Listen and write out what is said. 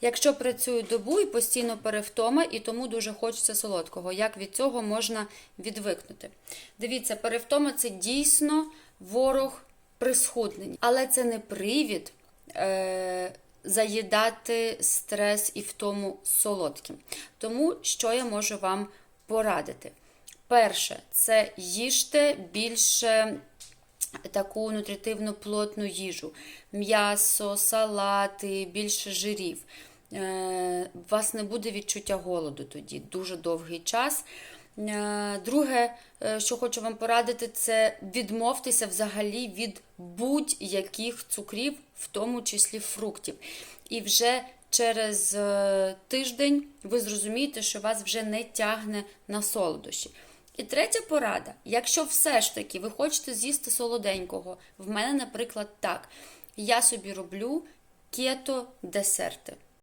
Якщо працюю добу і постійно перевтома, і тому дуже хочеться солодкого, як від цього можна відвикнути? Дивіться, перевтома це дійсно ворог при схудненні, але це не привід е, заїдати стрес і втому солодким. Тому що я можу вам порадити? Перше, це їжте більше таку нутритивно плотну їжу: м'ясо, салати, більше жирів. Е, У вас не буде відчуття голоду тоді дуже довгий час. Е, Друге, е, що хочу вам порадити, це відмовтеся взагалі від будь-яких цукрів, в тому числі фруктів. І вже через е, тиждень ви зрозумієте, що вас вже не тягне на солодощі. І третя порада: якщо все ж таки ви хочете з'їсти солоденького, в мене, наприклад, так, я собі роблю кето-десерти.